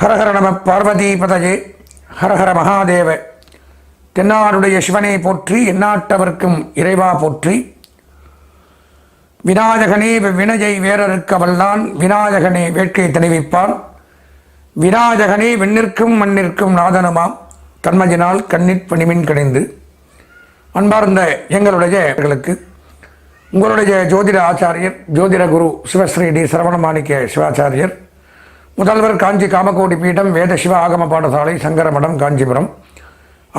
ஹரஹர நம பார்வதி ஹரஹர மகாதேவ. தென்னாடுடைய சிவனை போற்றி எந்நாட்டவர்க்கும் இறைவா போற்றி. விநாயகனே வினையை வேறறுக்க வல்லான் விநாயகனே வேட்கை தெளிவிப்பான். விநாயகனே விண்ணிற்கும் மண்ணிற்கும் நாதனமாம். தன்மையினால் கண்ணிற் பணிமின் கிடைந்து. அன்பார்ந்த எங்களுடைய எங்களுக்கு உங்களுடைய ஜோதிட ஆச்சாரியர் ஜோதிட குரு சிவஸ்ரீ டி சரவணமாணிக்க சிவாச்சாரியர் முதல்வர் காஞ்சி காமகோடி பீடம் வேத சிவ ஆகம பாடசாலை சங்கரமடம் காஞ்சிபுரம்.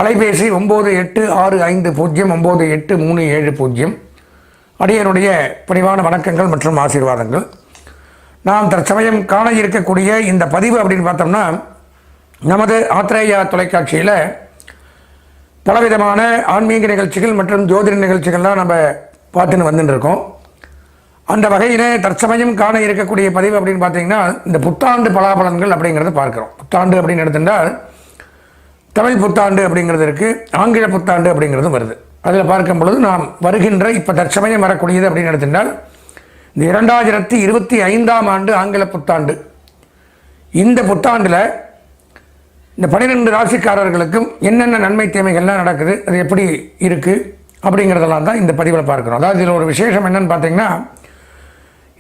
அலைபேசி ஒம்பது எட்டு ஆறு ஐந்து பூஜ்ஜியம் ஒம்பது எட்டு மூணு ஏழு பூஜ்ஜியம் அடியனுடைய பணிவான வணக்கங்கள் மற்றும் ஆசீர்வாதங்கள். நாம் தற்சமயம் காண இருக்கக்கூடிய இந்த பதிவு அப்படின்னு பார்த்தோம்னா நமது ஆத்திரேயா தொலைக்காட்சியில் பலவிதமான ஆன்மீக நிகழ்ச்சிகள் மற்றும் ஜோதிட நிகழ்ச்சிகள்லாம் நம்ம பார்த்துன்னு வந்துட்டுருக்கோம் இருக்கோம். அந்த வகையில் தற்சமயம் காண இருக்கக்கூடிய பதிவு அப்படின்னு பார்த்தீங்கன்னா இந்த புத்தாண்டு பலாபலன்கள் அப்படிங்கிறத பார்க்குறோம். புத்தாண்டு அப்படின்னு எடுத்துட்டால் தமிழ் புத்தாண்டு அப்படிங்கிறது இருக்குது ஆங்கில புத்தாண்டு அப்படிங்கிறதும் வருது. அதில் பார்க்கும் பொழுது நாம் வருகின்ற இப்போ தற்சமயம் வரக்கூடியது அப்படின்னு எடுத்துட்டால் இந்த இரண்டாயிரத்தி இருபத்தி ஐந்தாம் ஆண்டு ஆங்கில புத்தாண்டு. இந்த புத்தாண்டில் இந்த பன்னிரெண்டு ராசிக்காரர்களுக்கும் என்னென்ன நன்மை தீமைகள்லாம் நடக்குது அது எப்படி இருக்குது அப்படிங்கிறதெல்லாம் தான் இந்த பதிவில் பார்க்குறோம். அதாவது இதில் ஒரு விசேஷம் என்னன்னு பார்த்தீங்கன்னா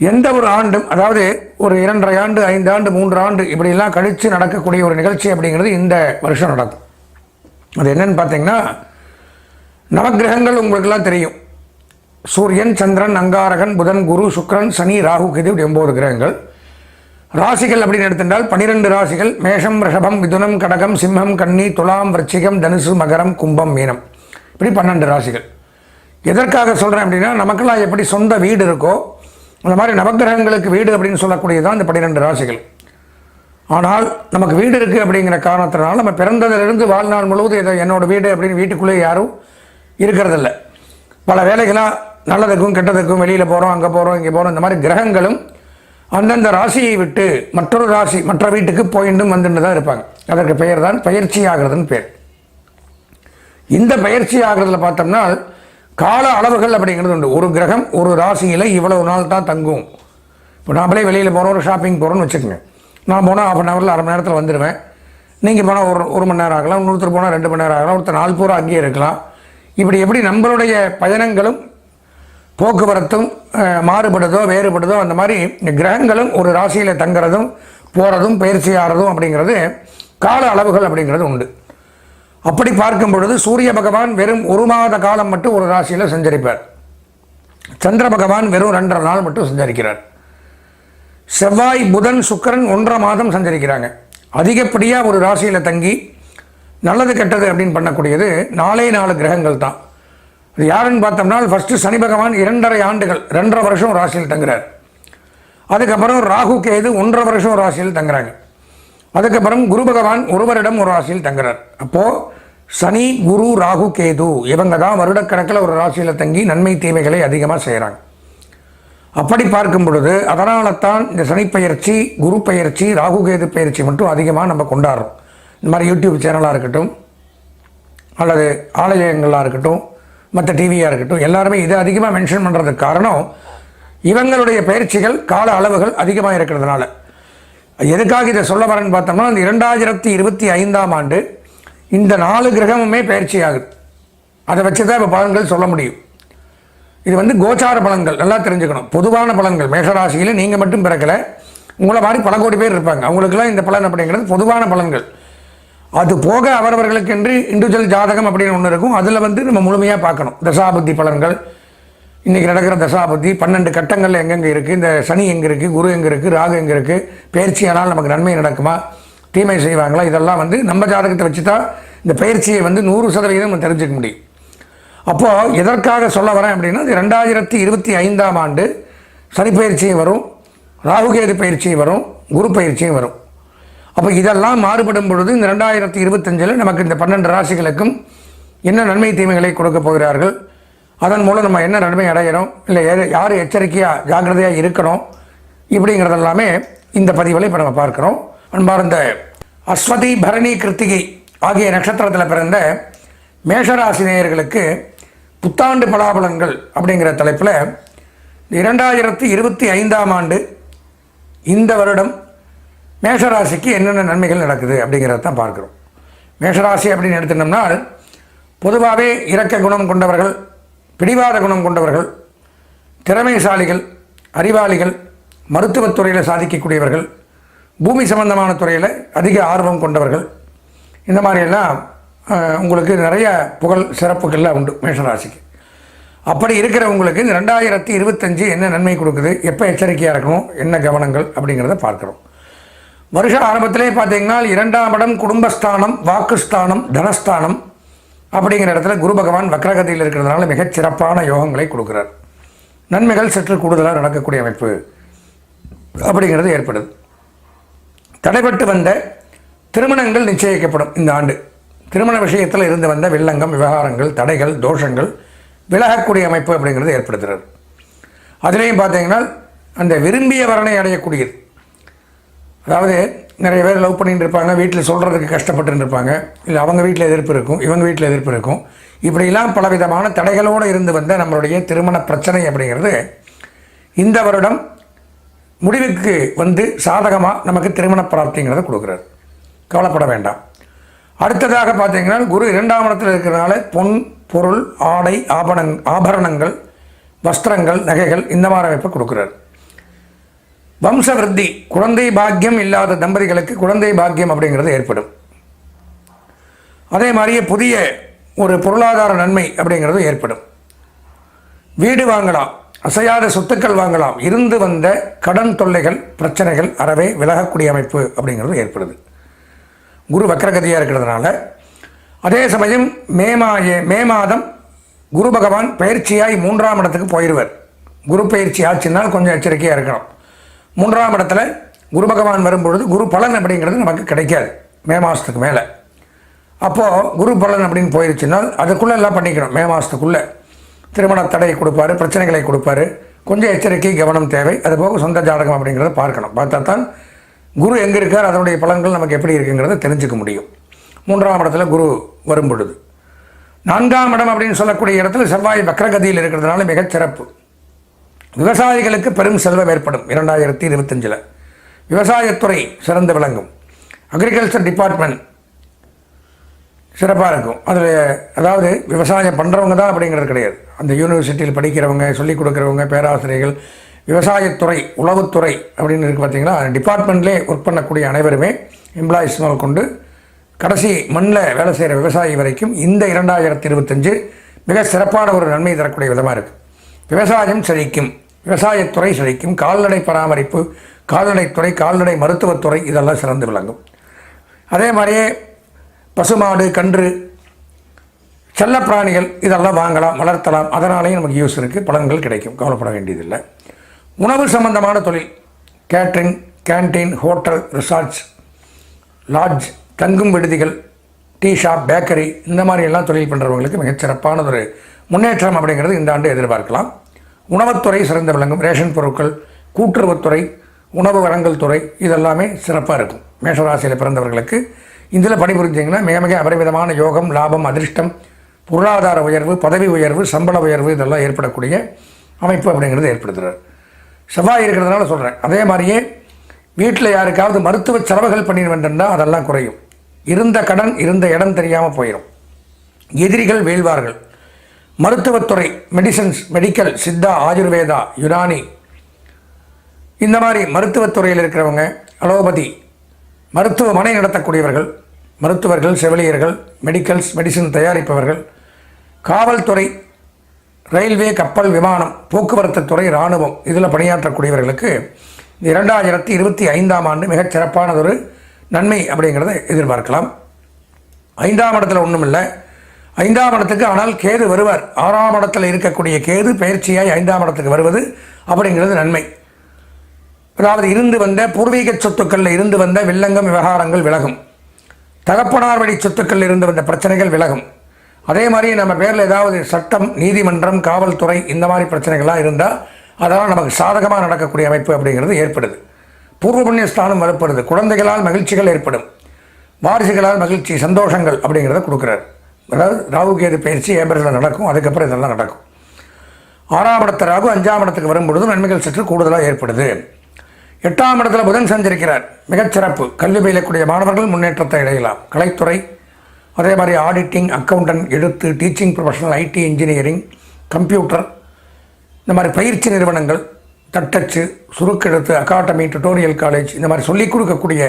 எந்த ஒரு ஆண்டும் அதாவது ஒரு இரண்டரை ஆண்டு ஐந்து ஆண்டு மூன்று ஆண்டு இப்படியெல்லாம் கழித்து நடக்கக்கூடிய ஒரு நிகழ்ச்சி அப்படிங்கிறது இந்த வருஷம் நடக்கும். அது என்னன்னு பார்த்தீங்கன்னா நவக்கிரகங்கள் உங்களுக்கெல்லாம் தெரியும். சூரியன் சந்திரன் அங்காரகன் புதன் குரு சுக்ரன் சனி ராகு கேது இப்படி ஒம்பது கிரகங்கள். ராசிகள் அப்படின்னு எடுத்துட்டால் பனிரெண்டு ராசிகள். மேஷம் ரிஷபம் மிதுனம் கடகம் சிம்மம் கன்னி துலாம் விருச்சிகம் தனுசு மகரம் கும்பம் மீனம். இப்படி பன்னெண்டு ராசிகள். எதற்காக சொல்கிறேன் அப்படின்னா நமக்கெல்லாம் எப்படி சொந்த வீடு இருக்கோ அந்த மாதிரி நவக்கிரகங்களுக்கு வீடு அப்படின்னு சொல்லக்கூடியதான் இந்த பன்னிரெண்டு ராசிகள். ஆனால் நமக்கு வீடு இருக்குது அப்படிங்கிற காரணத்தினால நம்ம பிறந்ததிலிருந்து வாழ்நாள் முழுவதும் இதை என்னோட வீடு அப்படின்னு வீட்டுக்குள்ளே யாரும் இருக்கிறதில்ல. பல வேலைகளாக நல்லதுக்கும் கெட்டதுக்கும் வெளியில் போகிறோம் அங்கே போகிறோம் இங்கே போகிறோம் இந்த மாதிரி கிரகங்களும் அந்தந்த ராசியை விட்டு மற்றொரு ராசி மற்ற வீட்டுக்கு போயிட்டும் வந்துட்டு தான் இருப்பாங்க. அதற்கு பெயர் தான் பயிற்சி ஆகிறதுன்னு பேர். இந்த பயிற்சி ஆகிறதுல பார்த்தோம்னா கால அளவுகள் அப்படிங்கிறது உண்டு. ஒரு கிரகம் ஒரு ராசியில் இவ்வளவு நாள் தான் தங்கும். இப்போ நாமளே வெளியில் போகிறோம் ஒரு ஷாப்பிங் போகிறோம்னு வச்சுக்கோங்க. நான் போனால் ஆஃப் அன் ஹவரில் அரை மணி நேரத்தில் வந்துடுவேன் நீங்கள் போனால் ஒரு ஒரு மணி நேரம் ஆகலாம் இன்னொருத்தர் போனால் ரெண்டு மணி நேரம் ஆகலாம் ஒருத்தர் நாள் பூரா அங்கேயே இருக்கலாம். இப்படி எப்படி நம்மளுடைய பயணங்களும் போக்குவரத்தும் மாறுபடுதோ வேறுபடுதோ அந்த மாதிரி கிரகங்களும் ஒரு ராசியில் தங்குறதும் போகிறதும் பயிற்சி ஆகிறதும் அப்படிங்கிறது கால அளவுகள் அப்படிங்கிறது உண்டு. அப்படி பார்க்கும் பொழுது சூரிய பகவான் வெறும் ஒரு மாத காலம் மட்டும் ஒரு ராசியில் சஞ்சரிப்பார். சந்திர பகவான் வெறும் ரெண்டரை நாள் மட்டும் சஞ்சரிக்கிறார். செவ்வாய் புதன் சுக்கிரன் ஒன்றரை மாதம் சஞ்சரிக்கிறாங்க. அதிகப்படியாக ஒரு ராசியில் தங்கி நல்லது கெட்டது அப்படின்னு பண்ணக்கூடியது நாலே நாலு கிரகங்கள் தான். அது யாருன்னு பார்த்தோம்னா ஃபஸ்ட்டு சனி பகவான் இரண்டரை ஆண்டுகள் ரெண்டரை வருஷம் ராசியில் தங்குறார். அதுக்கப்புறம் ராகு கேது ஒன்றரை வருஷம் ராசியில் தங்குறாங்க. அதுக்கப்புறம் குரு பகவான் ஒரு வருடம் ஒரு ராசியில் தங்குறார். அப்போது சனி குரு ராகு கேது இவங்க தான் வருடக்கணக்கில் ஒரு ராசியில் தங்கி நன்மை தீமைகளை அதிகமாக செய்கிறாங்க அப்படி பார்க்கும் பொழுது அதனால தான் இந்த சனி பயிற்சி குரு பயிற்சி ராகு கேது பயிற்சி மட்டும் அதிகமாக நம்ம கொண்டாடுறோம். இந்த மாதிரி யூடியூப் சேனலாக இருக்கட்டும் அல்லது ஆலயங்களாக இருக்கட்டும் மற்ற டிவியாக இருக்கட்டும் எல்லாருமே இதை அதிகமாக மென்ஷன் பண்ணுறதுக்கு காரணம் இவங்களுடைய பயிற்சிகள் கால அளவுகள் அதிகமாக இருக்கிறதுனால. எதுக்காக இதை சொல்ல வரேன்னு பார்த்தோம்னா இந்த இரண்டாயிரத்தி இருபத்தி ஐந்தாம் ஆண்டு இந்த நாலு கிரகமுமே பயிற்சி ஆகுது அதை வச்சு தான் இப்போ பலன்கள் சொல்ல முடியும். இது வந்து கோச்சார பலன்கள் நல்லா தெரிஞ்சுக்கணும். பொதுவான பலன்கள் மேஷராசியில் நீங்கள் மட்டும் பிறக்கலை உங்களை மாதிரி பல கோடி பேர் இருப்பாங்க. அவங்களுக்கெல்லாம் இந்த பலன் அப்படிங்கிறது பொதுவான பலன்கள். அது போக அவரவர்களுக்கென்று இண்டிவிஜுவல் ஜாதகம் அப்படின்னு ஒன்று இருக்கும். அதில் வந்து நம்ம முழுமையாக பார்க்கணும். தசாபுத்தி பலன்கள் இன்றைக்கி நடக்கிற தசாபதி பன்னெண்டு கட்டங்களில் எங்கெங்கே இருக்குது இந்த சனி எங்கே இருக்குது குரு எங்கே இருக்குது ராகு எங்கே இருக்குது பயிற்சியானால் நமக்கு நன்மை நடக்குமா? தீமை செய்வாங்களா? இதெல்லாம் வந்து நம்ம ஜாதகத்தை வச்சு தான் இந்த பயிற்சியை வந்து நூறு சதவீதம் நம்ம தெரிஞ்சுக்க முடியும். அப்போது எதற்காக சொல்ல வரேன் அப்படின்னா இது ரெண்டாயிரத்தி இருபத்தி ஐந்தாம் ஆண்டு சனி பயிற்சியும் வரும் ராகுகேது பயிற்சியும் வரும் குரு பயிற்சியும் வரும். அப்போ இதெல்லாம் மாறுபடும் பொழுது இந்த ரெண்டாயிரத்தி இருபத்தஞ்சில் நமக்கு இந்த பன்னெண்டு ராசிகளுக்கும் என்ன நன்மை தீமைகளை கொடுக்க போகிறார்கள்? அதன் மூலம் நம்ம என்ன நன்மை அடையணும் இல்லை யார் எச்சரிக்கையாக ஜாக்கிரதையாக இருக்கணும்? இப்படிங்கிறதெல்லாமே இந்த பதிவில் இப்போ நம்ம பார்க்குறோம். அன்பார்ந்த அஸ்வதி பரணி கிருத்திகை ஆகிய நட்சத்திரத்தில் பிறந்த மேஷராசி நேயர்களுக்கு புத்தாண்டு பலாபலன்கள் அப்படிங்கிற தலைப்பில் இரண்டாயிரத்தி இருபத்தி ஐந்தாம் ஆண்டு இந்த வருடம் மேஷராசிக்கு என்னென்ன நன்மைகள் நடக்குது அப்படிங்கிறத தான் பார்க்குறோம். மேஷராசி அப்படின்னு எடுத்துட்டோம்னா பொதுவாகவே இரக்க குணம் கொண்டவர்கள் பிடிவாத குணம் கொண்டவர்கள் திறமைசாலிகள் அறிவாளிகள் மருத்துவத்துறையில் சாதிக்கக்கூடியவர்கள் பூமி சம்பந்தமான துறையில் அதிக ஆர்வம் கொண்டவர்கள். இந்த மாதிரியெல்லாம் உங்களுக்கு நிறைய புகழ் சிறப்புகள்லாம் உண்டு மேஷராசிக்கு. அப்படி இருக்கிறவங்களுக்கு இந்த ரெண்டாயிரத்தி இருபத்தஞ்சு என்ன நன்மை கொடுக்குது எப்போ எச்சரிக்கையாக இருக்கணும் என்ன கவனங்கள் அப்படிங்கிறத பார்க்குறோம். வருஷ ஆரம்பத்திலே பார்த்தீங்கன்னா இரண்டாம் இடம் குடும்பஸ்தானம் வாக்குஸ்தானம் தனஸ்தானம் அப்படிங்கிற இடத்துல குரு பகவான் வக்ரகதியில் இருக்கிறதுனால மிகச் சிறப்பான யோகங்களை கொடுக்குறார். நன்மைகள் சற்று கூடுதலாக நடக்கக்கூடிய அமைப்பு அப்படிங்கிறது ஏற்படுது. தடைபட்டு வந்த திருமணங்கள் நிச்சயிக்கப்படும் இந்த ஆண்டு. திருமண விஷயத்தில் இருந்து வந்த வில்லங்கம் விவகாரங்கள் தடைகள் தோஷங்கள் விலகக்கூடிய அமைப்பு அப்படிங்கிறது ஏற்படுத்துகிறது அதுலேயும் பார்த்தீங்கன்னா அந்த விரும்பிய வரனை அடையக்கூடியது. அதாவது நிறைய பேர் லவ் பண்ணிட்டு இருப்பாங்க வீட்டில் சொல்கிறதுக்கு கஷ்டப்பட்டு இருப்பாங்க. இல்லை அவங்க வீட்டில் எதிர்ப்பு இருக்கும் இவங்க வீட்டில் எதிர்ப்பு இருக்கும். இப்படிலாம் பலவிதமான தடைகளோடு இருந்து வந்த நம்மளுடைய திருமண பிரச்சனை அப்படிங்கிறது இந்த வருடம் முடிவுக்கு வந்து சாதகமாக நமக்கு திருமண பிராப்திங்கிறத கொடுக்குறாரு. கவலைப்பட வேண்டாம். அடுத்ததாக பார்த்தீங்கன்னா குரு இரண்டாம் இடத்தில் இருக்கிறனால பொன் பொருள் ஆடை ஆபணங் ஆபரணங்கள் வஸ்திரங்கள் நகைகள் இந்த மாதிரி அமைப்பை கொடுக்குறாரு. வம்சவருத்தி குழந்தை பாக்கியம் இல்லாத தம்பதிகளுக்கு குழந்தை பாக்கியம் அப்படிங்கிறது ஏற்படும். அதே மாதிரியே புதிய ஒரு பொருளாதார நன்மை அப்படிங்கிறது ஏற்படும். வீடு வாங்கலாம் அசையாத சொத்துக்கள் வாங்கலாம் இருந்து வந்த கடன் தொல்லைகள் பிரச்சனைகள் அறவே விலகக்கூடிய அமைப்பு அப்படிங்கிறது ஏற்படுது. குரு வக்கரகதியாக இருக்கிறதுனால. அதே சமயம் மே மா மே மாதம் குரு பகவான் பயிற்சியாய் மூன்றாம் இடத்துக்கு போயிடுவார் குரு பயிற்சி ஆச்சுனால் கொஞ்சம் எச்சரிக்கையாக இருக்கணும் மூன்றாம் இடத்துல குரு பகவான் வரும்பொழுது குரு பலன் அப்படிங்கிறது நமக்கு கிடைக்காது. மே மாதத்துக்கு மேலே. அப்போது குரு பலன் அப்படின்னு போயிருச்சுனால் அதுக்குள்ளே எல்லாம் பண்ணிக்கணும். மே மாதத்துக்குள்ளே திருமண தடையை கொடுப்பாரு பிரச்சனைகளை கொடுப்பாரு. கொஞ்சம் எச்சரிக்கை கவனம் தேவை. அதுபோக சொந்த ஜாதகம் அப்படிங்கிறத பார்க்கணும். பார்த்தா தான் குரு எங்கே இருக்கார் அதனுடைய பலன்கள் நமக்கு எப்படி இருக்குங்கிறத தெரிஞ்சுக்க முடியும். மூன்றாம் இடத்துல குரு வரும் பொழுது நான்காம் இடம் அப்படின்னு சொல்லக்கூடிய இடத்துல செவ்வாய் வக்ரகதியில் இருக்கிறதுனால மிகச் சிறப்பு விவசாயிகளுக்கு பெரும் செலவு ஏற்படும் இரண்டாயிரத்தி இருபத்தஞ்சில். விவசாயத்துறை சிறந்து விளங்கும். அக்ரிகல்ச்சர் டிபார்ட்மெண்ட் சிறப்பாக இருக்கும். அதில் அதாவது விவசாயம் பண்ணுறவங்க தான் அப்படிங்கிறது கிடையாது. அந்த யூனிவர்சிட்டியில் படிக்கிறவங்க சொல்லிக் கொடுக்குறவங்க பேராசிரியர்கள் விவசாயத்துறை உளவுத்துறை அப்படின்னு இருக்குது பார்த்தீங்கன்னா டிபார்ட்மெண்ட்லேயே ஒர்க் பண்ணக்கூடிய அனைவருமே எம்ப்ளாயிஸ் முதல் கொண்டு கடைசி மண்ணில் வேலை செய்கிற விவசாயி வரைக்கும் இந்த இரண்டாயிரத்தி இருபத்தஞ்சு மிக சிறப்பான ஒரு நன்மை தரக்கூடிய விதமாக இருக்குது விவசாயம் செழிக்கும். விவசாயத்துறை செழிக்கும். கால்நடை பராமரிப்பு கால்நடைத்துறை கால்நடை மருத்துவத்துறை இதெல்லாம் சிறந்து விளங்கும். அதே மாதிரியே பசுமாடு கன்று செல்லப்பிராணிகள் இதெல்லாம் வாங்கலாம் வளர்த்தலாம். அதனாலேயும் நமக்கு யூஸ் இருக்குது பலன்கள் கிடைக்கும். கவலைப்பட வேண்டியதில்லை. உணவு சம்பந்தமான தொழில். Catering canteen hotel resorts lodge தங்கும் விடுதிகள் டீ ஷாப் பேக்கரி இந்த மாதிரி எல்லாம் தொழில் பண்ணுறவங்களுக்கு மிகச்சிறப்பான ஒரு முன்னேற்றம் அப்படிங்கிறது இந்த ஆண்டு எதிர்பார்க்கலாம். உணவுத்துறை சிறந்து விளங்கும். ரேஷன் பொருட்கள் கூட்டுறவுத்துறை உணவு வழங்கல் துறை இதெல்லாமே சிறப்பாக இருக்கும். மேஷராசியில் பிறந்தவர்களுக்கு இதில் பணிபுரிஞ்சிங்கன்னா மிக மிக அபரிமிதமான யோகம் லாபம் அதிர்ஷ்டம் பொருளாதார உயர்வு பதவி உயர்வு சம்பள உயர்வு இதெல்லாம் ஏற்படக்கூடிய அமைப்பு அப்படிங்கிறது ஏற்படுத்துகிறார் செவ்வாய் இருக்கிறதுனால சொல்கிறேன் அதே மாதிரியே வீட்டில் யாருக்காவது மருத்துவ செலவுகள் பண்ணிட வேண்டும்னா அதெல்லாம் குறையும். இருந்த கடன் இருந்த இடம் தெரியாமல் போயிடும் எதிரிகள் வீழ்வார்கள். மருத்துவத்துறை மெடிசன்ஸ் மெடிக்கல் சித்தா ஆயுர்வேதா யுனானி. இந்த மாதிரி மருத்துவத்துறையில் இருக்கிறவங்க அலோபதி மருத்துவமனை நடத்தக்கூடியவர்கள் மருத்துவர்கள் செவிலியர்கள் மெடிக்கல்ஸ் மெடிசின் தயாரிப்பவர்கள் காவல்துறை ரயில்வே கப்பல் விமானம் போக்குவரத்து துறை இராணுவம் இதில் பணியாற்றக்கூடியவர்களுக்கு இந்த இரண்டாயிரத்தி இருபத்தி ஐந்தாம் ஆண்டு மிகச் சிறப்பானதொரு நன்மை அப்படிங்கிறத எதிர்பார்க்கலாம். ஐந்தாம் இடத்துல ஒன்றும் இல்லை ஐந்தாம் இடத்துக்கு ஆனால் கேது வருவார். ஆறாம் இடத்தில் இருக்கக்கூடிய கேது பயிற்சியாய் ஐந்தாம் இடத்துக்கு வருவது அப்படிங்கிறது நன்மை. அதாவது இருந்து வந்த பூர்வீக சொத்துக்களில் இருந்து வந்த வில்லங்கம் விவகாரங்கள் விலகும். தகப்பனார் வழி சொத்துக்களில் இருந்து வந்த பிரச்சனைகள் விலகும். அதே மாதிரி நம்ம பேரில் ஏதாவது சட்டம் நீதிமன்றம் காவல்துறை இந்த மாதிரி பிரச்சனைகள்லாம் இருந்தால் அதெல்லாம் நமக்கு சாதகமாக நடக்கக்கூடிய அமைப்பு அப்படிங்கிறது ஏற்படுது. பூர்வ புண்ணிய ஸ்தானம் வரப்படுது குழந்தைகளால் மகிழ்ச்சிகள் ஏற்படும். வாரிசுகளால் மகிழ்ச்சி சந்தோஷங்கள் அப்படிங்கிறத கொடுக்குறாரு. அதாவது ராகு கேது பயிற்சி ஏப்ரலில் நடக்கும் அதுக்கப்புறம் இதெல்லாம் நடக்கும். ஆறாம் இடத்த ராகு அஞ்சாம் இடத்துக்கு வரும்பொழுது நன்மைகள் சற்று கூடுதலாக ஏற்படுது. எட்டாம் இடத்துல புதன் சஞ்சரிக்கிறார். மிகச்சிறப்பு கல்வி பயிலக்கூடிய மாணவர்கள் முன்னேற்றத்தை அடையலாம். கலைத்துறை அதே மாதிரி ஆடிட்டிங் அக்கௌண்டன்ட் எழுத்து teaching professional IT engineering computer இந்த மாதிரி பயிற்சி நிறுவனங்கள் தட்டச்சு சுருக்கெழுத்து அகாடமி டுட்டோரியல் காலேஜ் இந்த மாதிரி சொல்லிக் கொடுக்கக்கூடிய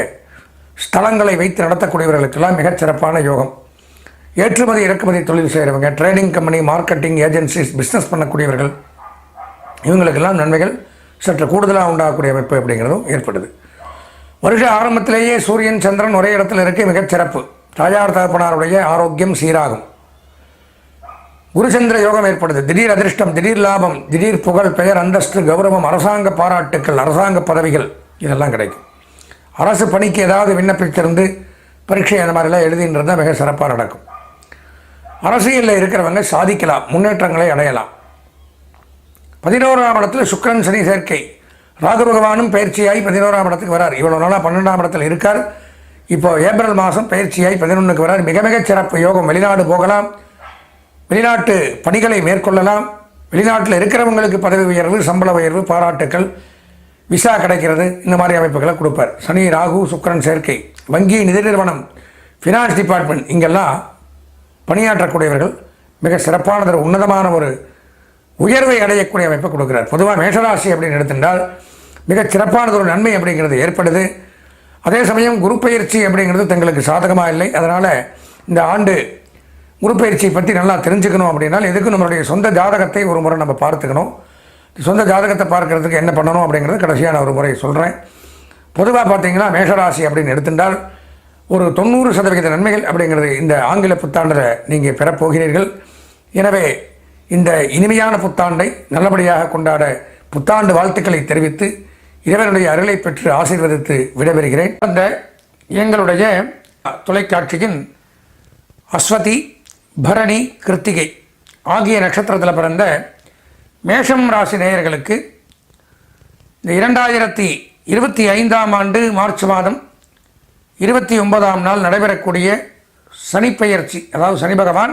ஸ்தலங்களை வைத்து நடத்தக்கூடியவர்களுக்கெல்லாம் மிகச்சிறப்பான யோகம். ஏற்றுமதி இறக்குமதி தொழில் செய்கிறவங்க trading company marketing agencies business பண்ணக்கூடியவர்கள் இவங்களுக்கெல்லாம் நன்மைகள் சற்று கூடுதலாக உண்டாகக்கூடிய அமைப்பு அப்படிங்கிறதும் ஏற்படுது. வருஷ ஆரம்பத்திலேயே சூரியன் சந்திரன் ஒரே இடத்துல இருக்க மிகச் சிறப்பு. தாயார் தகப்பனாருடைய ஆரோக்கியம் சீராகும். குருச்சந்திர யோகம் ஏற்படுது. திடீர் அதிர்ஷ்டம் திடீர் லாபம் திடீர் புகழ் பெயர் அந்தஸ்து கௌரவம் அரசாங்க பாராட்டுக்கள் அரசாங்க பதவிகள் இதெல்லாம் கிடைக்கும். அரசு பணிக்கு ஏதாவது விண்ணப்பித்திருந்து பரீட்சை அந்த மாதிரிலாம் எழுதின்றது மிக சிறப்பாக நடக்கும். அரசியலில் இருக்கிறவங்க சாதிக்கலாம் முன்னேற்றங்களை அடையலாம். பதினோராம் இடத்துல சுக்கிரன் சனி சேர்க்கை. ராகு பகவானும் பயிற்சியாகி பதினோராம் இடத்துக்கு வரார். இவ்வளோ நாளாக பன்னெண்டாம் இடத்துல இருக்கார். இப்போ ஏப்ரல் மாதம் பயிற்சியாகி பதினொன்றுக்கு வரார். மிக மிக சிறப்பு யோகம். வெளிநாடு போகலாம். வெளிநாட்டு பணிகளை மேற்கொள்ளலாம். வெளிநாட்டில் இருக்கிறவங்களுக்கு பதவி உயர்வு சம்பள உயர்வு பாராட்டுக்கள் விசா கிடைக்கிறது. இந்த மாதிரி அமைப்புகளை கொடுப்பார். சனி ராகு சுக்கரன் சேர்க்கை. வங்கி நிதி நிறுவனம் ஃபினான்ஸ் டிபார்ட்மெண்ட் இங்கெல்லாம் பணியாற்றக்கூடியவர்கள் மிக சிறப்பானது ஒரு உன்னதமான ஒரு உயர்வை அடையக்கூடிய அமைப்பை கொடுக்கிறார். பொதுவாக மேஷராசி அப்படின்னு எடுத்துட்டால் மிகச் சிறப்பானது ஒரு நன்மை அப்படிங்கிறது ஏற்படுது. அதே சமயம் குரு பயிற்சி அப்படிங்கிறது தங்களுக்கு சாதகமாக இல்லை. அதனால் இந்த ஆண்டு குரு பயிற்சியை பற்றி நல்லா தெரிஞ்சுக்கணும் அப்படின்னால் எதுக்கு நம்மளுடைய சொந்த ஜாதகத்தை ஒரு முறை நம்ம பார்த்துக்கணும். சொந்த ஜாதகத்தை பார்க்கறதுக்கு என்ன பண்ணணும் அப்படிங்கிறது கடைசியான ஒரு முறை சொல்கிறேன் பொதுவாக பார்த்தீங்கன்னா மேஷராசி அப்படின்னு எடுத்துட்டால் ஒரு தொண்ணூறு சதவிகித நன்மைகள் அப்படிங்கிறது இந்த ஆங்கில புத்தாண்டில் நீங்கள் பெறப்போகிறீர்கள். எனவே இந்த இனிமையான புத்தாண்டை நல்லபடியாக கொண்டாட புத்தாண்டு வாழ்த்துக்களை தெரிவித்து இறைவனுடைய அருளை பெற்று ஆசீர்வதித்து விடைபெறுகிறேன். அந்த எங்களுடைய தொலைக்காட்சியின் அஸ்வதி பரணி கிருத்திகை ஆகிய நட்சத்திரத்தில் பிறந்த மேஷம் ராசி நேயர்களுக்கு இந்த இரண்டாயிரத்தி இருபத்தி ஐந்தாம் ஆண்டு மார்ச் மாதம் இருபத்தி ஒன்பதாம் நாள் நடைபெறக்கூடிய சனிப்பெயர்ச்சி அதாவது சனி பகவான்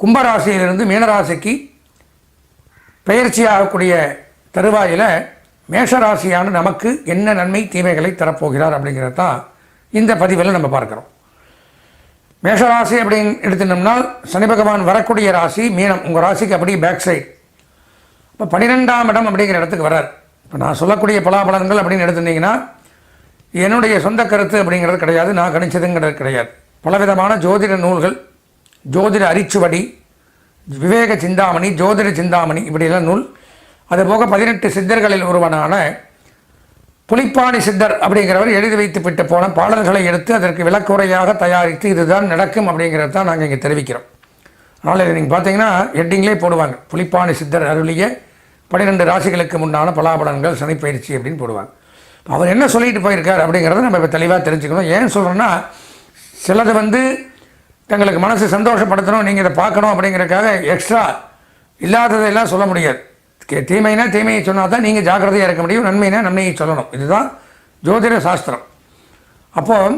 கும்பராசியிலிருந்து மீனராசிக்கு பெயர்ச்சியாகக்கூடிய தருவாயில் மேஷராசியான நமக்கு என்ன நன்மை தீமைகளை தரப்போகிறார் அப்படிங்கிறது தான் இந்த பதிவில் நம்ம பார்க்குறோம். மேஷராசி அப்படின்னு எடுத்துட்டோம்னா சனி பகவான் வரக்கூடிய ராசி மீனம். உங்கள் ராசிக்கு அப்படியே பேக் சைடு இப்போ பன்னிரெண்டாம் இடம் அப்படிங்கிற இடத்துக்கு வரார். இப்போ நான் சொல்லக்கூடிய பலாபலன்கள் அப்படின்னு எடுத்துட்டிங்கன்னா என்னுடைய சொந்த கருத்து அப்படிங்கிறது கிடையாது நான் கணிச்சதுங்கிறது கிடையாது. பலவிதமான ஜோதிட நூல்கள் ஜோதிட அரிச்சுவடி விவேக சிந்தாமணி ஜோதிட சிந்தாமணி இப்படியெல்லாம் நூல். அதுபோக பதினெட்டு சித்தர்களில் ஒருவனான புலிப்பாணி சித்தர் அப்படிங்கிறவர் எழுதி வைத்து விட்டு போன பாடல்களை எடுத்து அதற்கு விளக்குறையாக தயாரித்து இதுதான் நடக்கும் அப்படிங்கிறத தான் நாங்கள் இங்கே தெரிவிக்கிறோம். அதனால் இதை நீங்கள் பார்த்தீங்கன்னா ஹெட்டிங்லேயே போடுவாங்க. புலிப்பாணி சித்தர் அருளிய பன்னிரெண்டு ராசிகளுக்கு முன்னான பலாபலன்கள் சனிப்பயிற்சி அப்படின்னு போடுவாங்க. அவர் என்ன சொல்லிட்டு போயிருக்கார் அப்படிங்கிறத நம்ம இப்போ தெளிவாக தெரிஞ்சுக்கணும். ஏன் சொல்கிறோன்னா சிலது வந்து தங்களுக்கு மனசு சந்தோஷப்படுத்தணும் நீங்கள் இதை பார்க்கணும் அப்படிங்கிறதுக்காக எக்ஸ்ட்ரா இல்லாததையெல்லாம் சொல்ல முடியாது. தீமைனா தீமையை சொன்னால் தான் நீங்கள் ஜாக்கிரதையாக இருக்க முடியும் நன்மைனா நன்மையை சொல்லணும். இதுதான் ஜோதிட சாஸ்திரம். அப்போது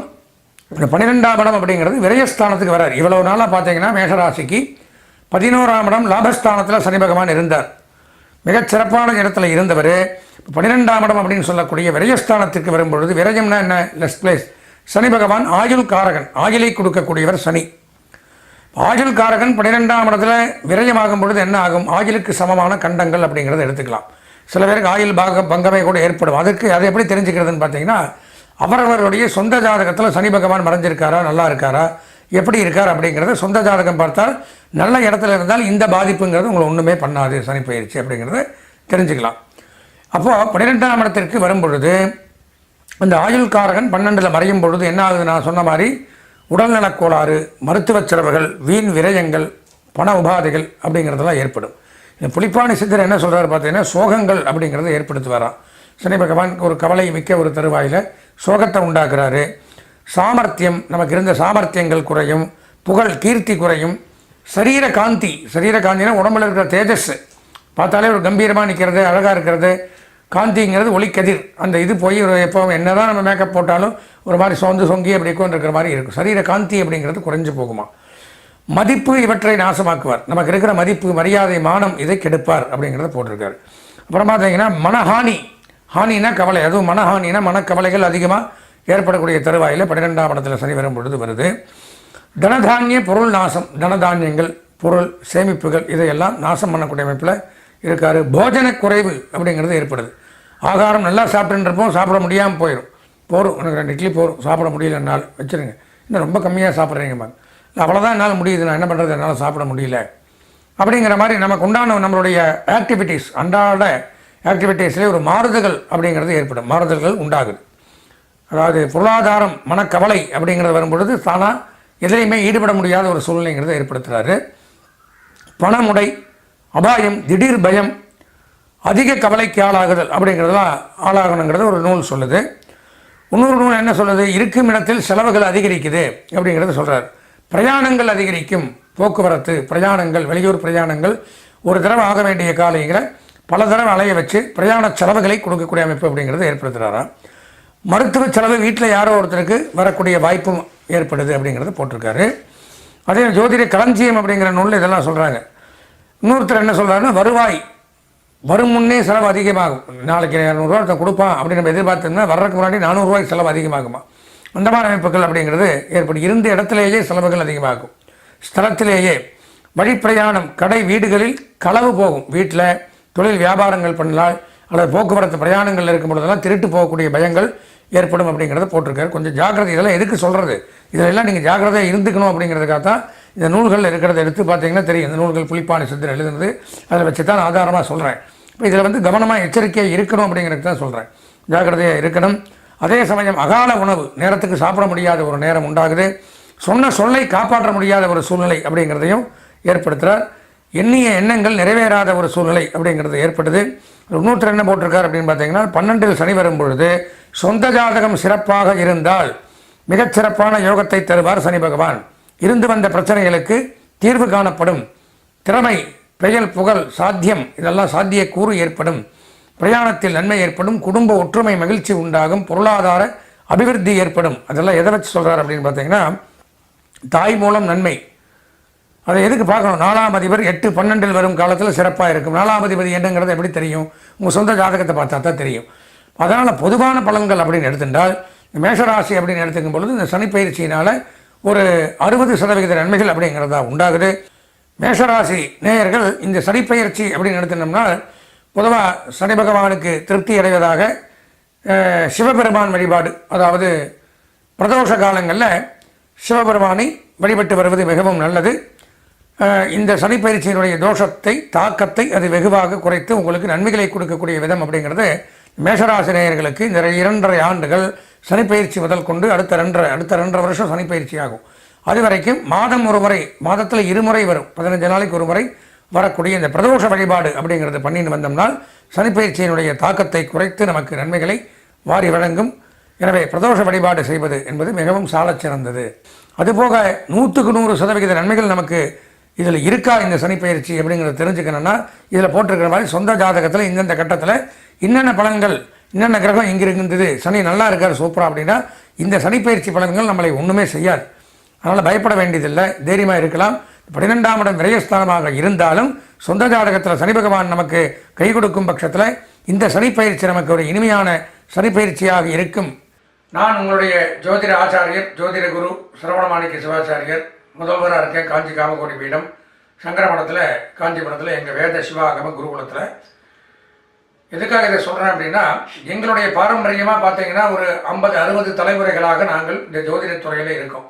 இந்த பன்னிரெண்டாம் இடம் அப்படிங்கிறது விரயஸ்தானத்துக்கு வரார். இவ்வளவு நாளாக பார்த்தீங்கன்னா மேஷராசிக்கு பதினோராம் இடம் லாபஸ்தானத்தில் சனி பகவான் இருந்தார். மிகச்சிறப்பான இடத்துல இருந்தவர். பன்னிரெண்டாம் இடம் அப்படின்னு சொல்லக்கூடிய விரயஸ்தானத்திற்கு வரும்பொழுது விரயம்னா என்ன? லெஸ் பிளேஸ் சனி பகவான் ஆயுள் காரகன். ஆயுளை கொடுக்கக்கூடியவர் சனி. ஆயுள் காரகன் பன்னிரெண்டாம் இடத்துல விரயமாகும் பொழுது என்ன ஆகும்? ஆயுளுக்கு சமமான கண்டங்கள் அப்படிங்கிறத எடுத்துக்கலாம். சில பேருக்கு ஆயுள் பாக பங்கமே கூட ஏற்படும். அதுக்கு அதை எப்படி தெரிஞ்சுக்கிறதுன்னு பார்த்தீங்கன்னா அவரவருடைய சொந்த ஜாதகத்தில் சனி பகவான் மறைஞ்சிருக்காரா? நல்லா இருக்காரா? எப்படி இருக்கார் அப்படிங்கிறத சொந்த ஜாதகம் பார்த்தால் நல்ல இடத்துல இருந்தால் இந்த பாதிப்புங்கிறது உங்களை ஒன்றுமே பண்ணாது சனி பயிற்சி அப்படிங்கிறத தெரிஞ்சுக்கலாம். அப்போது பன்னிரெண்டாம் இடத்திற்கு வரும் பொழுது அந்த ஆயுள்காரகன் பன்னெண்டில் மறையும் பொழுது என்ன ஆகுது? நான் சொன்ன மாதிரி உடல்நலக் கோளாறு மருத்துவச் செலவுகள் வீண் விரயங்கள் பண உபாதைகள் அப்படிங்கிறதெல்லாம் ஏற்படும். இந்த புலிப்பாணி சித்தர் என்ன சொல்கிறார் பார்த்தீங்கன்னா சோகங்கள் அப்படிங்கிறத ஏற்படுத்துவாராம். சனி பகவான் ஒரு கவலை மிக்க ஒரு தருவாயில் சோகத்தை உண்டாக்குறாரு. சாமர்த்தியம் நமக்கு இருந்த சாமர்த்தியங்கள் குறையும் புகழ் கீர்த்தி குறையும். சரீர காந்தி சரீர காந்தினா உடம்புல இருக்கிற தேஜஸ். பார்த்தாலே ஒரு கம்பீரமாக நிற்கிறது அழகாக இருக்கிறது. காந்திங்கிறது ஒளிக்கதிர். அந்த இது போய் ஒரு எப்போ என்ன தான் நம்ம மேக்கப் போட்டாலும் ஒரு மாதிரி சோந்து சொங்கி அப்படி இருக்கிற மாதிரி இருக்கும். சரீர காந்தி அப்படிங்கிறது குறைஞ்சு போகுமா? மதிப்பு இவற்றை நாசமாக்குவார். நமக்கு இருக்கிற மதிப்பு மரியாதை மானம் இதை கெடுப்பார் அப்படிங்கிறத போட்டிருக்காரு. அப்புறம் பார்த்தீங்கன்னா மனஹானி. ஹானினா கவலை. அதுவும் மனஹானினா மனக்கவலைகள் அதிகமாக ஏற்படக்கூடிய தருவாயில் பன்னிரெண்டாம் இடத்துல சனி வரும் பொழுது வருது. தனதானிய பொருள் நாசம் தனதானியங்கள் பொருள் சேமிப்புகள் இதையெல்லாம் நாசம் பண்ணக்கூடிய அமைப்பில் இருக்கார். போஜன குறைவு அப்படிங்கிறது ஏற்படுது. ஆகாரம் நல்லா சாப்பிட்டுருப்போம் சாப்பிட முடியாமல் போயிடும் போரும். எனக்கு ரெண்டு இட்லி போரும். சாப்பிட முடியல வச்சுருங்க. இன்னும் ரொம்ப கம்மியாக சாப்பிட்றீங்கம்மா இல்லை அவ்வளோதான் என்னால் முடியுது. நான் என்ன பண்ணுறது என்னால் சாப்பிட முடியல. அப்படிங்கிற மாதிரி நமக்கு உண்டான நம்மளுடைய ஆக்டிவிட்டீஸ் அன்றாட ஆக்டிவிட்டீஸ்லேயே ஒரு மாறுதல்கள் அப்படிங்கிறது ஏற்படும். மாறுதல்கள் உண்டாகுது. அதாவது பொருளாதாரம் மனக்கவலை அப்படிங்கிறது வரும்பொழுது தானாக எதிலையுமே ஈடுபட முடியாத ஒரு சூழ்நிலைங்கிறத ஏற்படுத்துகிறாரு பணமுடை அபாயம் திடீர் பயம் அதிக கவலைக்கு ஆளாகுதல் அப்படிங்கிறதெல்லாம் ஆளாகணுங்கிறது ஒரு நூல் சொல்லுது. இன்னொரு நூல் என்ன சொல்லுது? இருக்கும் இடத்தில் செலவுகள் அதிகரிக்குது அப்படிங்கிறத சொல்கிறார் பிரயாணங்கள் அதிகரிக்கும் போக்குவரத்து பிரயாணங்கள் வெளியூர் பிரயாணங்கள் ஒரு தடவை ஆக வேண்டிய காலைகளை பல தடவை அலைய வச்சு பிரயாண செலவுகளை கொடுக்கக்கூடிய அமைப்பு அப்படிங்கிறத ஏற்படுத்துகிறாராம் மருத்துவ செலவு வீட்டில் யாரோ ஒருத்தருக்கு வரக்கூடிய வாய்ப்பும் ஏற்படுது அப்படிங்கிறத போட்டிருக்காரு. அதே ஜோதிட களஞ்சியம் அப்படிங்கிற நூலில் இதெல்லாம் சொல்கிறாங்க இன்னொருத்தர் என்ன சொல்கிறாருன்னா வருவாய் வரும் முன்னே செலவு அதிகமாகும். நாளைக்கு இரநூறுவா ஒருத்தன் கொடுப்பான். அப்படின்னு நம்ம எதிர்பார்த்தோம்னா வர்றதுக்கு முன்னாடி நானூறுரூவாய்க்கு செலவு அதிகமாகுமா? அந்த மாதிரி அமைப்புகள் அப்படிங்கிறது ஏற்படும். இருந்த இடத்திலேயே செலவுகள் அதிகமாகும். ஸ்தலத்திலேயே வழிப்பிரயாணம் கடை வீடுகளில் களவு போகும். வீட்டில் தொழில் வியாபாரங்கள் பண்ணலாம் அல்லது போக்குவரத்து பிரயாணங்கள் இருக்கும் பொழுதெல்லாம் திருட்டு போகக்கூடிய பயங்கள் ஏற்படும் அப்படிங்கிறத போட்டிருக்காரு. கொஞ்சம் ஜாக்கிரதை இதெல்லாம் எதுக்கு சொல்கிறது இதெல்லாம் நீங்கள் ஜாக்கிரதையாக இருந்துக்கணும் அப்படிங்கிறதுக்காக தான் இந்த நூல்கள் இருக்கிறத எடுத்து பார்த்தீங்கன்னா தெரியும். இந்த நூல்கள் புளிப்பான சித்தர் எழுதுனது அதை வச்சு தான் ஆதாரமாக சொல்கிறேன் இப்போ இதில் வந்து கவனமாக எச்சரிக்கையாக இருக்கணும் அப்படிங்கிறது தான் சொல்கிறேன் ஜாக்கிரதையாக இருக்கணும். அதே சமயம் அகால உணவு நேரத்துக்கு சாப்பிட முடியாத ஒரு நேரம் உண்டாகுது. சொன்ன சொல்லை காப்பாற்ற முடியாத ஒரு சூழ்நிலை அப்படிங்கிறதையும் ஏற்படுத்துகிறார் எண்ணிய எண்ணங்கள் நிறைவேறாத ஒரு சூழ்நிலை அப்படிங்கிறது ஏற்படுது. நூற்று என்ன போட்டிருக்கார் அப்படின்னு பார்த்தீங்கன்னா பன்னெண்டில் சனி வரும் பொழுது சொந்த ஜாதகம் சிறப்பாக இருந்தால் மிகச்சிறப்பான யோகத்தை தருவார் சனி பகவான். இருந்து வந்த பிரச்சனைகளுக்கு தீர்வு காணப்படும். திறமை பெயல் புகழ் சாத்தியம் இதெல்லாம் சாத்திய கூறு ஏற்படும். பிரயாணத்தில் நன்மை ஏற்படும். குடும்ப ஒற்றுமை மகிழ்ச்சி உண்டாகும். பொருளாதார அபிவிருத்தி ஏற்படும். அதெல்லாம் எதை வச்சு சொல்கிறார் அப்படின்னு பார்த்தீங்கன்னா தாய் மூலம் நன்மை. அதை எதுக்கு பார்க்கணும்? நாலாம் அதிபர் எட்டு பன்னெண்டில் வரும் காலத்தில் சிறப்பாக இருக்கும். நாலாம் அதிபதி என்னங்கிறது எப்படி தெரியும்? உங்கள் சொந்த ஜாதகத்தை பார்த்தா தான் தெரியும். அதனால் பொதுவான பலன்கள் அப்படின்னு எடுத்துட்டால் மேஷராசி அப்படின்னு எடுத்துக்கும் பொழுது இந்த சனிப்பயிற்சியினால் ஒரு அறுபது சதவிகித நன்மைகள் அப்படிங்கிறதா உண்டாகுது. மேஷராசி நேயர்கள் இந்த சனிப்பயிற்சி அப்படின்னு எடுத்துனோம்னா பொதுவாக சனி பகவானுக்கு திருப்தி அடைவதாக சிவபெருமான் வழிபாடு அதாவது பிரதோஷ காலங்களில் சிவபெருமானை வழிபட்டு வருவது மிகவும் நல்லது. இந்த சனிப்பயிற்சியினுடைய தோஷத்தை தாக்கத்தை அது வெகுவாக குறைத்து உங்களுக்கு நன்மைகளை கொடுக்கக்கூடிய விதம் அப்படிங்கிறது மேஷராசினியர்களுக்கு இந்த இரண்டரை ஆண்டுகள் சனிப்பயிற்சி முதல் கொண்டு அடுத்த ரெண்டரை அடுத்த ரெண்டரை வருஷம் சனிப்பயிற்சி ஆகும். அது வரைக்கும் மாதம் ஒரு முறை மாதத்தில் இருமுறை வரும். பதினஞ்சு நாளைக்கு ஒரு முறை வரக்கூடிய இந்த பிரதோஷ வழிபாடு அப்படிங்கிறது பண்ணின்னு வந்தோம்னால் சனிப்பயிற்சியினுடைய தாக்கத்தை குறைத்து நமக்கு நன்மைகளை வாரி வழங்கும். எனவே பிரதோஷ வழிபாடு செய்வது என்பது மிகவும் சாலச் சிறந்தது அதுபோக நூற்றுக்கு நூறு சதவிகித நன்மைகள் நமக்கு இதில் இருக்கா இந்த சனிப்பயிற்சி அப்படிங்கிறத தெரிஞ்சுக்கணும்னா இதில் போட்டிருக்கிற மாதிரி சொந்த ஜாதகத்தில் இந்தந்த கட்டத்தில் என்னென்ன பலன்கள் என்னென்ன கிரகம் இங்கே இருக்கின்றது சனி நல்லா இருக்கார் சூப்பரா அப்படின்னா இந்த சனிப்பயிற்சி பலன்கள் நம்மளை ஒன்றுமே செய்யாது. அதனால் பயப்பட வேண்டியதில்லை தைரியமாக இருக்கலாம். பன்னிரெண்டாம் இடம் விரயஸ்தானமாக இருந்தாலும் சொந்த ஜாதகத்தில் சனி பகவான் நமக்கு கை கொடுக்கும் பட்சத்தில் இந்த சனிப்பயிற்சி நமக்கு ஒரு இனிமையான சனிப்பயிற்சியாக இருக்கும். நான் உங்களுடைய ஜோதிட ஆச்சாரியர் ஜோதிட குரு சரவணமாணிக்க சிவாச்சாரியர் முதல்வராக இருக்கேன் காஞ்சி காமகோடி பீடம் சங்கரமடத்தில் காஞ்சிபுரத்தில் எங்கள் வேத சிவாகம குருகுலத்தில். எதுக்காக இதை சொல்கிறேன் அப்படின்னா எங்களுடைய பாரம்பரியமாக பார்த்தீங்கன்னா ஒரு ஐம்பது அறுபது தலைமுறைகளாக நாங்கள் இந்த ஜோதிடத்துறையில் இருக்கோம்.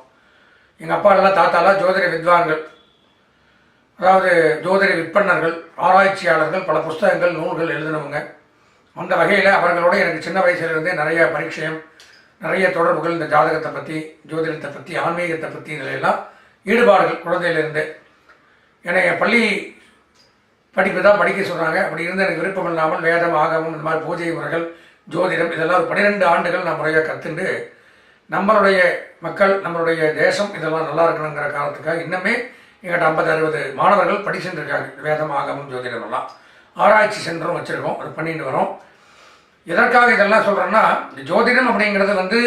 எங்கள் அப்பா தாத்தாலாம் ஜோதிட வித்வான்கள். அதாவது ஜோதிட விற்பனர்கள் ஆராய்ச்சியாளர்கள் பல புஸ்தகங்கள் நூல்கள் எழுதினவங்க. அந்த வகையில் அவர்களோட எனக்கு சின்ன வயசுலேருந்தே நிறைய பரிச்சயம் நிறைய தொடர்புகள் இந்த ஜாதகத்தை பற்றி ஜோதிடத்தை பற்றி ஆன்மீகத்தை பற்றி இதில் எல்லாம் ஈடுபாடுகள் குழந்தையிலேருந்து. என்னை பள்ளி படிப்பு தான் படிக்க சொல்கிறாங்க அப்படி இருந்து எனக்கு விருப்பம் இல்லாமல் வேதம் ஆகமம் இந்த மாதிரி பூஜை முறைகள் ஜோதிடம் இதெல்லாம் ஒரு பன்னிரெண்டு ஆண்டுகள் நான் முறையாக கற்றுண்டு நம்மளுடைய மக்கள் நம்மளுடைய தேசம் இதெல்லாம் நல்லா இருக்கணுங்கிற காரணத்துக்காக இன்னுமே எங்கிட்ட ஐம்பது அறுபது மாணவர்கள் படிச்சுட்டு இருக்காங்க. வேதம் ஆகமம் ஜோதிடம் எல்லாம். ஆராய்ச்சி சென்றும் வச்சுருக்கோம். அது பண்ணிட்டு வரோம். எதற்காக இதெல்லாம் சொல்கிறேன்னா இந்த ஜோதிடம் அப்படிங்கிறது வந்து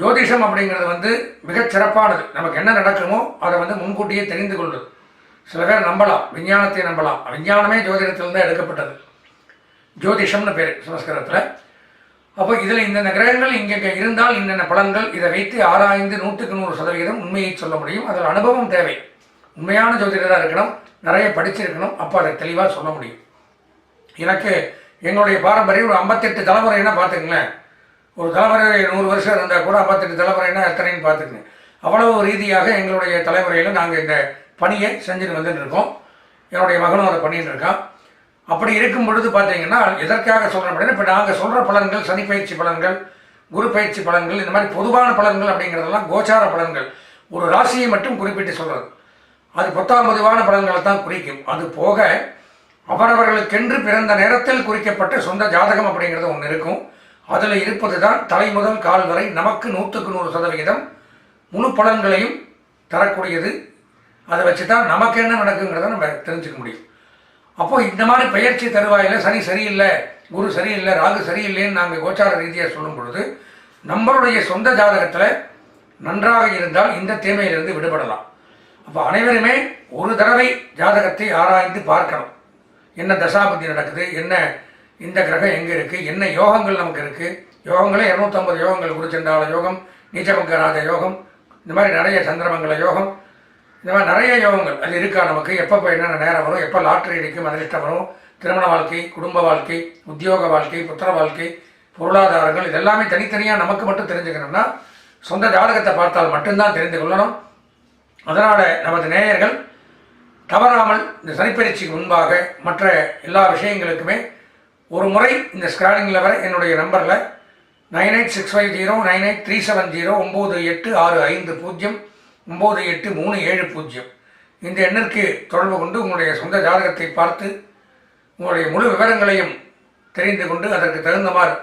ஜோதிஷம் அப்படிங்கிறது வந்து மிகச் சிறப்பானது. நமக்கு என்ன நடக்குமோ அதை வந்து முன்கூட்டியே தெரிந்து கொள்வது சில பேர் நம்பலாம் விஞ்ஞானத்தை நம்பலாம். விஞ்ஞானமே ஜோதிடத்திலிருந்து எடுக்கப்பட்டது. ஜோதிஷம்னு பேர் சமஸ்கிருதத்தில். அப்போ இதில் இந்தந்த கிரகங்கள் இங்கே இருந்தால் இன்னென்ன பலன்கள் இதை வைத்து ஆராய்ந்து நூற்றுக்கு நூறு சதவீதம் உண்மையை சொல்ல முடியும். அதில் அனுபவம் தேவை. உண்மையான ஜோதிடராக இருக்கணும். நிறைய படிச்சிருக்கணும். அப்போ அதை தெளிவாக சொல்ல முடியும். எனக்கு எங்களுடைய பாரம்பரியம் ஒரு ஐம்பத்தெட்டு தலைமுறைன்னா பார்த்துங்களேன் ஒரு தலைமுறை நூறு வருஷம் இருந்தால் கூட ஐம்பத்தெட்டு தலைமுறைனா எத்தனைன்னு பார்த்துக்குங்க. அவ்வளவு ரீதியாக எங்களுடைய தலைமுறையில் நாங்கள் இந்த பணியை செஞ்சுட்டு வந்துட்டு இருக்கோம். என்னுடைய மகனும் அதை பண்ணிட்டு இருக்கான். அப்படி இருக்கும் பொழுது பார்த்தீங்கன்னா எதற்காக சொல்கிறோம் அப்படின்னா இப்போ நாங்கள் சொல்கிற பலன்கள் சனி பயிற்சி பலன்கள் குரு பயிற்சி பலன்கள் இந்த மாதிரி பொதுவான பலன்கள் அப்படிங்கிறதெல்லாம் கோச்சார பலன்கள். ஒரு ராசியை மட்டும் குறிப்பிட்டு சொல்கிறது அது பத்தாம் பொதுவான பலன்களை தான் குறிக்கும். அது போக அவரவர்களுக்கென்று பிறந்த நேரத்தில் குறிக்கப்பட்ட சொந்த ஜாதகம் அப்படிங்கிறது ஒன்று இருக்கும். அதில் இருப்பது தான் தலை முதல் கால் வரை நமக்கு நூற்றுக்கு நூறு சதவிகிதம் முழு பலன்களையும் தரக்கூடியது. அதை வச்சு தான் நமக்கு என்ன நடக்குங்கிறத நம்ம தெரிஞ்சுக்க முடியும். அப்போ இந்த மாதிரி பெயர்ச்சி தருவாயில் சனி சரியில்லை குரு சரியில்லை ராகு சரியில்லைன்னு நாங்கள் கோச்சார ரீதியாக சொல்லும் பொழுது நம்மளுடைய சொந்த ஜாதகத்தில் நன்றாக இருந்தால் இந்த தீமையிலிருந்து விடுபடலாம். அப்போ அனைவருமே ஒரு தடவை ஜாதகத்தை ஆராய்ந்து பார்க்கணும். என்ன தசாபதி நடக்குது என்ன இந்த கிரகம் எங்கே இருக்குது என்ன யோகங்கள் நமக்கு இருக்குது யோகங்களே இரநூத்தம்பது யோகங்கள் குருச்சண்டால யோகம் நீச்சபங்கராஜ யோகம் இந்த மாதிரி நிறைய சந்திரமங்கல யோகம். இந்த மாதிரி நிறைய யோகங்கள் அது இருக்கா நமக்கு? எப்பப்போ என்னென்ன நேரம் வரும்? எப்போ லாட்ரி அடிக்கும்? அதிர்ஷ்டம் வரும். திருமண வாழ்க்கை குடும்ப வாழ்க்கை உத்தியோக வாழ்க்கை புத்திர வாழ்க்கை பொருளாதாரங்கள் இதெல்லாமே தனித்தனியாக நமக்கு மட்டும் தெரிஞ்சுக்கணும்னா சொந்த ஜாதகத்தை பார்த்தால் மட்டும்தான் தெரிந்து கொள்ளணும். அதனால் நமது நேயர்கள் தவறாமல் இந்த சனிப்பயிற்சிக்கு முன்பாக மற்ற எல்லா விஷயங்களுக்குமே ஒரு முறை இந்த ஸ்கிரானிங்கில் வர என்னுடைய நம்பரில் nine eight six five zero nine eight three seven zero ஒம்பது எட்டு ஆறு ஐந்து பூஜ்ஜியம் ஒம்பது எட்டு மூணு ஏழு பூஜ்ஜியம். இந்த எண்ணிற்கு தொடர்பு கொண்டு உங்களுடைய சொந்த ஜாதகத்தை பார்த்து உங்களுடைய முழு விவரங்களையும் தெரிந்து கொண்டு அதற்கு தகுந்தமாறு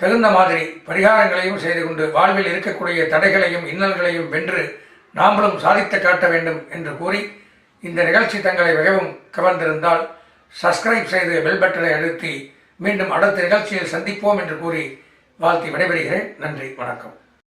தகுந்த மாதிரி பரிகாரங்களையும் செய்து கொண்டு வாழ்வில் இருக்கக்கூடிய தடைகளையும் இன்னல்களையும் வென்று நாமளும் சாதித்து காட்ட வேண்டும் என்று கூறி இந்த நிகழ்ச்சி தங்களை மிகவும் கவர்ந்திருந்தால் சப்ஸ்கிரைப் செய்து பெல் பட்டனை அழுத்தி மீண்டும் அடுத்த நிகழ்ச்சியில் சந்திப்போம் என்று கூறி வாழ்த்தி விடைபெறுகிறேன். நன்றி வணக்கம்.